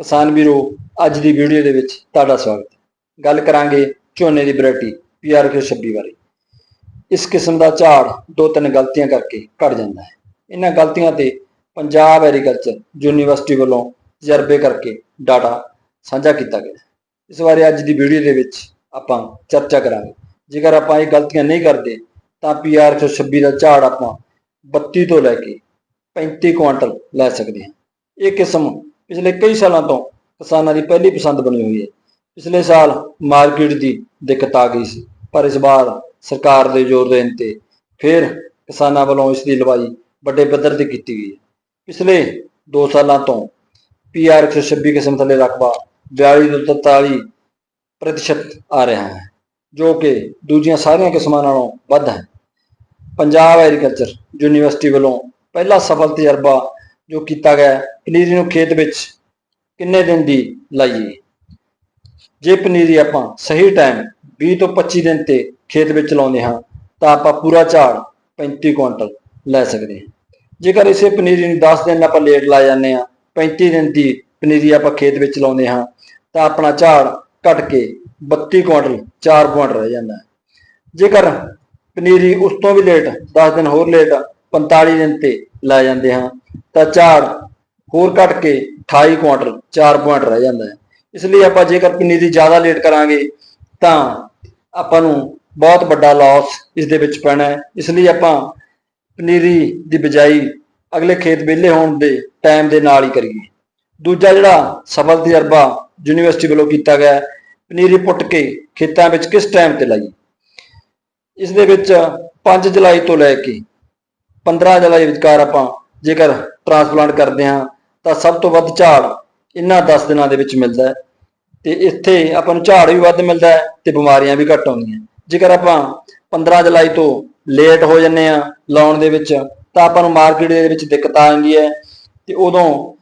ਕਿਸਾਨ ਵੀਰੋ, ਅੱਜ ਦੀ ਵੀਡੀਓ ਦੇ ਵਿੱਚ ਤੁਹਾਡਾ ਸਵਾਗਤ ਹੈ। ਗੱਲ ਕਰਾਂਗੇ ਝੋਨੇ ਦੀ ਵੈਰਾਈਟੀ PRK 26 ਬਾਰੇ। ਇਸ ਕਿਸਮ ਦਾ ਝਾੜ ਦੋ ਤਿੰਨ ਗਲਤੀਆਂ ਕਰਕੇ ਘਟ ਜਾਂਦਾ ਹੈ। ਇਹਨਾਂ ਗਲਤੀਆਂ ਤੇ ਪੰਜਾਬ ਐਗਰੀਕਲਚਰ ਯੂਨੀਵਰਸਿਟੀ ਵੱਲੋਂ ਤਜਰਬੇ ਕਰਕੇ ਡਾਟਾ ਸਾਂਝਾ ਕੀਤਾ ਗਿਆ ਇਸ ਬਾਰੇ ਅੱਜ ਦੀ ਵੀਡੀਓ ਦੇ ਵਿੱਚ ਆਪਾਂ ਚਰਚਾ ਕਰਾਂਗੇ। ਜੇਕਰ ਆਪਾਂ ਇਹ ਗਲਤੀਆਂ ਨਹੀਂ ਕਰਦੇ, ਤਾਂ PRK 26 ਦਾ ਝਾੜ ਆਪਾਂ 32 ਤੋਂ ਲੈ ਕੇ 35 ਕੁਆਂਟਲ ਲੈ ਸਕਦੇ ਹਾਂ। ਇਹ ਕਿਸਮ ਪਿਛਲੇ ਕਈ ਸਾਲਾਂ ਤੋਂ ਕਿਸਾਨਾਂ ਦੀ ਪਹਿਲੀ ਪਸੰਦ ਬਣੀ ਹੋਈ ਹੈ। ਪਿਛਲੇ ਸਾਲ ਮਾਰਕੀਟ ਦੀ ਦਿੱਕਤ ਆ ਗਈ ਸੀ, ਪਰ ਇਸ ਵਾਰ ਸਰਕਾਰ ਦੇ ਜ਼ੋਰ ਦੇਣ ਤੇ ਫਿਰ ਕਿਸਾਨਾਂ ਵੱਲੋਂ ਇਸ ਦੀ ਲਵਾਈ ਵੱਡੇ ਪੱਧਰ ਤੇ ਕੀਤੀ ਗਈ ਹੈ। ਪਿਛਲੇ 2 ਸਾਲਾਂ ਤੋਂ ਪੀਆਰ 126 ਕਿਸਮ ਥੱਲੇ ਰਕਬਾ 42 ਤੋਂ 43 ਪ੍ਰਤੀਸ਼ਤ ਆ ਰਿਹਾ ਹੈ, ਜੋ ਕਿ ਦੂਜੀਆਂ ਸਾਰੀਆਂ ਕਿਸਮਾਂ ਨਾਲੋਂ ਵੱਧ ਹੈ। ਪੰਜਾਬ ਐਗਰੀਕਲਚਰ ਯੂਨੀਵਰਸਿਟੀ ਵੱਲੋਂ ਪਹਿਲਾ ਸਫਲ ਤਜਰਬਾ ਜੋ ਕੀਤਾ ਗਿਆ ਪਨੀਰੀ ਨੂੰ ਖੇਤ ਵਿੱਚ ਕਿੰਨੇ ਦਿਨ ਦੀ ਲਾਈਏ? ਜੇ ਪਨੀਰੀ ਆਪਾਂ ਸਹੀ ਟਾਈਮ 20 ਤੋਂ 25 ਦਿਨ ਤੇ ਖੇਤ ਵਿੱਚ ਲਾਉਂਦੇ ਹਾਂ, ਤਾਂ ਆਪਾਂ ਪੂਰਾ ਝਾੜ 35 ਕੁਇੰਟਲ ਲੈ ਸਕਦੇ ਹਾਂ। ਜੇਕਰ ਇਸੇ ਪਨੀਰੀ ਨੂੰ 10 ਦਿਨ ਆਪਾਂ ਲੇਟ ਲਾ ਜਾਂਦੇ ਹਾਂ 35 ਦਿਨ ਦੀ ਪਨੀਰੀ ਆਪਾਂ ਖੇਤ ਵਿੱਚ ਲਾਉਂਦੇ ਹਾਂ, ਤਾਂ ਆਪਣਾ ਝਾੜ ਘਟ ਕੇ 32 ਕੁਇੰਟਲ 4 ਪੁਆਇੰਟ ਰਹਿ ਜਾਂਦਾ ਹੈ। ਜੇਕਰ ਪਨੀਰੀ ਉਸ ਤੋਂ ਵੀ ਲੇਟ 10 ਦਿਨ ਹੋਰ ਲੇਟ 45 ਦਿਨ ਤੇ ਲੈ ਜਾਂਦੇ ਹਾਂ ਤਾਂ ਝਾੜ ਹੋਰ ਘਟ ਕੇ 28 ਕੁਆਂਟਲ 4 ਪੁਆਇੰਟ ਰਹਿ ਜਾਂਦਾ ਹੈ। ਇਸ ਲਈ ਆਪਾਂ ਜੇਕਰ ਪਨੀਰੀ ਜ਼ਿਆਦਾ ਲੇਟ ਕਰਾਂਗੇ, ਤਾਂ ਆਪਾਂ ਨੂੰ ਬਹੁਤ ਵੱਡਾ ਲਾਸ ਇਸ ਦੇ ਵਿੱਚ ਪੈਣਾ ਹੈ। ਇਸ ਲਈ ਆਪਾਂ ਪਨੀਰੀ ਦੀ ਬਿਜਾਈ ਅਗਲੇ ਖੇਤ ਵਿਹਲੇ ਹੋਣ ਦੇ ਟਾਈਮ ਦੇ ਨਾਲ ਹੀ ਕਰੀਏ। ਦੂਜਾ ਜਿਹੜਾ ਸਫਲ ਤਜਰਬਾ ਯੂਨੀਵਰਸਿਟੀ ਵੱਲੋਂ ਕੀਤਾ ਗਿਆ ਪਨੀਰੀ ਪੁੱਟ ਕੇ ਖੇਤਾਂ ਵਿੱਚ ਕਿਸ ਟਾਈਮ ਤੇ ਲਾਈਏ? ਇਸ ਦੇ ਵਿੱਚ 5 ਜੁਲਾਈ ਤੋਂ ਲੈ ਕੇ 15 ਜੁਲਾਈ ਵਿਚਕਾਰ ਆਪਾਂ ਜੇਕਰ ਟ੍ਰਾਂਸਪਲਾਂਟ ਕਰਦੇ ਹਾਂ, ਤਾਂ ਸਭ ਤੋਂ ਵੱਧ ਝਾੜ ਇਹਨਾਂ 10 ਦਿਨਾਂ ਦੇ ਵਿੱਚ ਮਿਲਦਾ ਹੈ। ਤੇ ਇੱਥੇ ਆਪਾਂ ਨੂੰ ਝਾੜ ਵੀ ਵੱਧ ਮਿਲਦਾ ਹੈ ਤੇ ਬਿਮਾਰੀਆਂ ਵੀ ਘੱਟ ਆਉਂਦੀਆਂ ਜੇਕਰ ਆਪਾਂ 15 ਜੁਲਾਈ ਤੋਂ ਲੇਟ ਹੋ ਜੰਨੇ ਆ ਲਾਉਣ ਦੇ ਵਿੱਚ, ਤਾਂ ਆਪਾਂ ਨੂੰ ਮਾਰਕੀਟ ਦੇ ਵਿੱਚ ਦਿੱਕਤ ਆ ਜਾਂਦੀ ਹੈ ਤੇ ਉਦੋਂ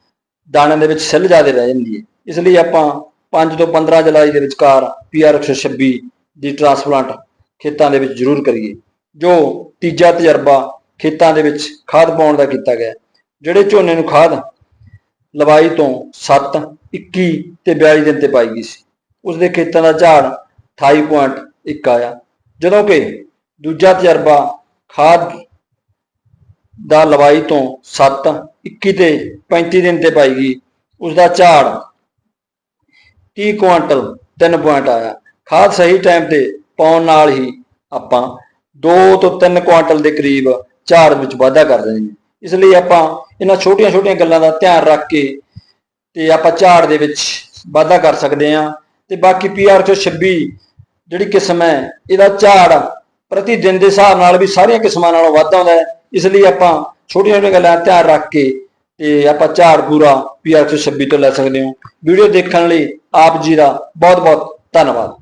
ਦਾਣਿਆਂ ਦੇ ਵਿੱਚ ਸਿੱਲ ਜ਼ਿਆਦਾ ਰਹਿ ਜਾਂਦੀ ਹੈ। ਇਸ ਲਈ ਆਪਾਂ 5 ਤੋਂ 15 ਜੁਲਾਈ ਦੇ ਵਿਚਕਾਰ PR 126 ਦੀ ਟ੍ਰਾਂਸਪਲਾਂਟ ਖੇਤਾਂ ਦੇ ਵਿੱਚ ਜ਼ਰੂਰ ਕਰੀਏ, ਜੋ ਤੀਜਾ ਤਜਰਬਾ ਖੇਤਾਂ ਦੇ ਵਿੱਚ ਖਾਦ ਪਾਉਣ ਦਾ ਕੀਤਾ ਗਿਆ। ਜਿਹੜੇ ਝੋਨੇ ਨੂੰ ਖਾਦ ਲਵਾਈ ਤੋਂ 7 21 ਤੇ 42 ਦਿਨ ਤੇ ਪਾਈ ਗਈ ਸੀ ਉਸ ਦੇ ਖੇਤਾਂ ਦਾ ਝਾੜ 28.1 ਆਇਆ। ਜਦੋਂ ਕਿ ਦੂਜਾ ਤਜਰਬਾ ਖਾਦ ਦਾ ਲਵਾਈ ਤੋਂ 7 21 ਤੇ 35 ਦਿਨ ਤੇ ਪਾਈ ਗਈ ਉਸ ਦਾ ਝਾੜ 30 ਕੁਆਂਟਲ 3 ਪੁਆਇੰਟ ਆਇਆ। ਖਾਦ ਸਹੀ ਟਾਈਮ ਤੇ ਪਾਉਣ ਨਾਲ ਹੀ ਆਪਾਂ 2 ਤੋਂ 3 ਕੁਆਂਟਲ ਦੇ ਕਰੀਬ ਝਾੜ ਵਿੱਚ ਵਾਧਾ ਕਰਦੇ ਦਿੰਦੇ ਹਾਂ ਇਸ ਲਈ ਆਪਾਂ ਇਹਨਾਂ ਛੋਟੀਆਂ-ਛੋਟੀਆਂ ਗੱਲਾਂ ਦਾ ਧਿਆਨ ਰੱਖ ਕੇ ਤੇ ਆਪਾਂ ਝਾੜ ਦੇ ਵਿੱਚ ਵਾਧਾ ਕਰ ਸਕਦੇ ਹਾਂ। ਤੇ ਬਾਕੀ PR 126 ਜਿਹੜੀ ਕਿਸਮ ਹੈ, ਇਹਦਾ ਝਾੜ ਪ੍ਰਤੀ ਦਿਨ ਦੇ ਹਿਸਾਬ ਨਾਲ ਵੀ ਸਾਰੀਆਂ ਕਿਸਮਾਂ ਨਾਲੋਂ ਵੱਧ ਆਉਂਦਾ ਹੈ। ਇਸ ਲਈ ਆਪਾਂ ਛੋਟੀਆਂ-ਛੋਟੀਆਂ ਗੱਲਾਂ ਦਾ ਧਿਆਨ ਰੱਖ ਕੇ ਤੇ ਆਪਾਂ ਝਾੜ ਪੂਰਾ PR 126 ਤੋਂ ਲੈ ਸਕਦੇ ਹਾਂ। ਵੀਡੀਓ ਦੇਖਣ ਲਈ ਆਪ ਜੀ ਦਾ ਬਹੁਤ-ਬਹੁਤ ਧੰਨਵਾਦ।